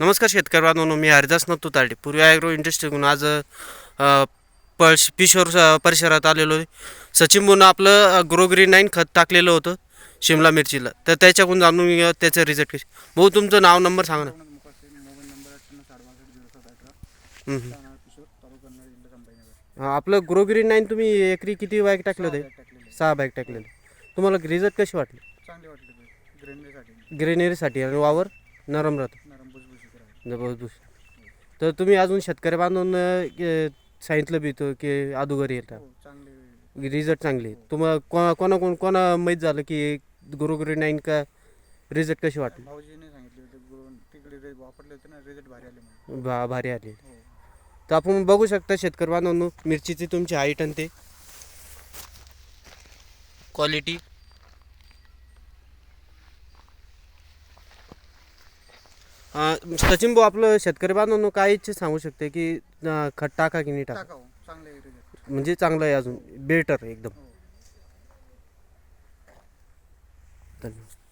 नमस्कार शेतकरी बांधवांनो मी हरिदास नत्तू तारडे पूर्वी ॲग्रो इंडस्ट्रीकडून आज पळश पिशोर परिसरात आलेलो आहे. सचिन बोनं आपलं ग्रोग्री नाईन खत टाकलेलं होतं शिमला मिरचीला. तर त्याच्याकडून जाणून त्याचं रिझल्ट कसे भाऊ तुमचं नाव नंबर सांगा ना. हा, आपलं ग्रोग्री नाईन तुम्ही एकरी किती बॅग टाकले होते? सहा बॅग टाकलेले. तुम्हाला रिझल्ट कसे वाटले? ग्रेनरीसाठी ग्रेनरीसाठी आणि वावर नरम राहतो. जबरदस्त तर तुम्ही अजून शेतकरी बांधून सांगितलं बी तो की अदुगर येतात हो चांगले रिझल्ट चांगले. तुम्हाला कोणा कोणा कोण कोणा माहीत झालं की गुरुगुरी नाईन का रिझल्ट कसे वाटले? भाऊजीने सांगितले होते गुरुन तिकडे रे- वापरले होते ना रिझल्ट भारी आले म्हणून. भा भारी आले. हो. तर आपण बघू शकता शेतकरी बांधवांनो मिरचीची तुमची हाईट आणि ते. क्वालिटी. सचिन भाऊ आपलं शेतकरी बांधवांनो काय इच्छा सांगू शकते की अं, खत टाका की नाही टाका? चांगले म्हणजे चांगलं आहे अजून बेटर एकदम. हो. धन्यवाद.